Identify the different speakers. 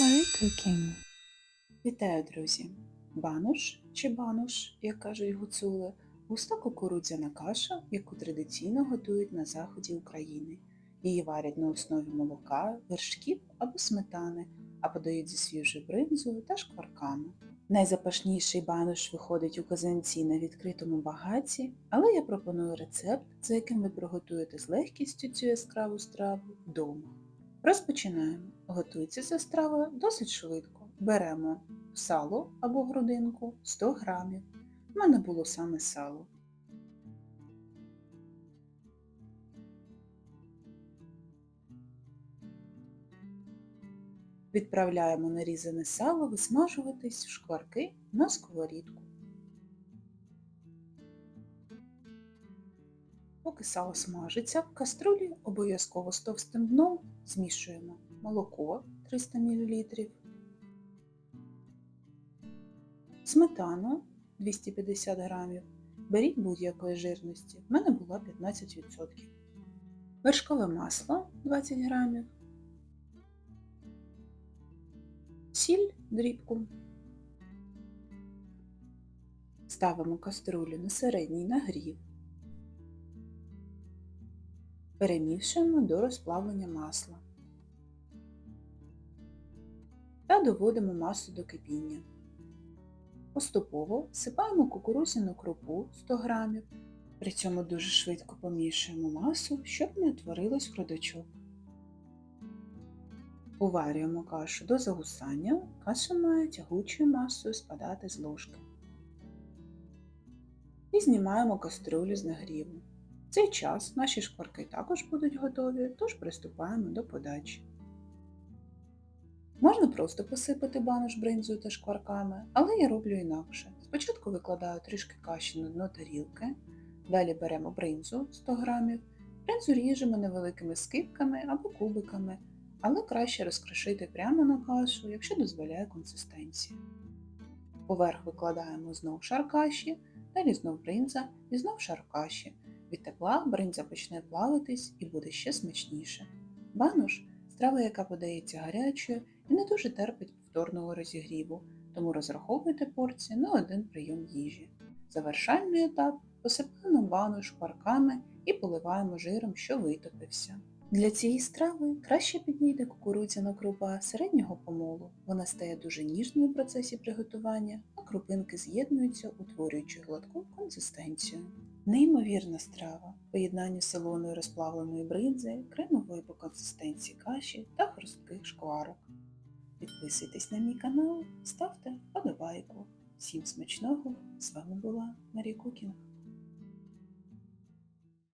Speaker 1: Marie Cooking.
Speaker 2: Вітаю, друзі! Банош чи банош, як кажуть гуцули, густа кукурудзяна каша, яку традиційно готують на заході України. Її варять на основі молока, вершків або сметани, а подають зі свіжою бринзою та шкварками. Найзапашніший банош виходить у казанці на відкритому багаті, але я пропоную рецепт, за яким ви приготуєте з легкістю цю яскраву страву вдома. Розпочинаємо. Готується ця страва досить швидко. Беремо сало або грудинку 100 грамів. У мене було саме сало. Відправляємо нарізане сало висмажуватись в шкварки на сковорідку. Поки сало смажиться, в каструлі обов'язково з товстим дном змішуємо молоко 300 мл, сметану 250 г, беріть будь-якої жирності, в мене була 15%, вершкове масло 20 г, сіль дрібку. Ставимо каструлю на середній нагрів. Перемішуємо до розплавлення масла та доводимо масу до кипіння. Поступово всипаємо кукурудзяну крупу 100 г, при цьому дуже швидко помішуємо масу, щоб не утворилось грудочок. Уварюємо кашу до загусання, каша має тягучою масою спадати з ложки. І знімаємо каструлю з нагріву. Цей час наші шкварки також будуть готові, тож приступаємо до подачі. Можна просто посипати банош бринзою та шкварками, але я роблю інакше. Спочатку викладаю трішки каші на дно тарілки, далі беремо бринзу 100 г, бринзу ріжемо невеликими скипками або кубиками, але краще розкрошити прямо на кашу, якщо дозволяє консистенція. Поверх викладаємо знов шар каші, далі знов бринза і знов шар каші. Від тепла бринза почне плавитись і буде ще смачніше. Банош страва, яка подається гарячою і не дуже терпить повторного розігріву, тому розраховуйте порції на один прийом їжі. Завершальний етап посипаємо банош шкварками і поливаємо жиром, що витопився. Для цієї страви краще підійде кукурудзяна крупа середнього помолу. Вона стає дуже ніжною в процесі приготування, а крупинки з'єднуються, утворюючи гладку консистенцію. Неймовірна страва поєднання солоної розплавленої бридзи, кремової по консистенції каші та хрустких шкварок. Підписуйтесь на мій канал, ставте подобайку. Всім смачного! З вами була Марія Кукінг.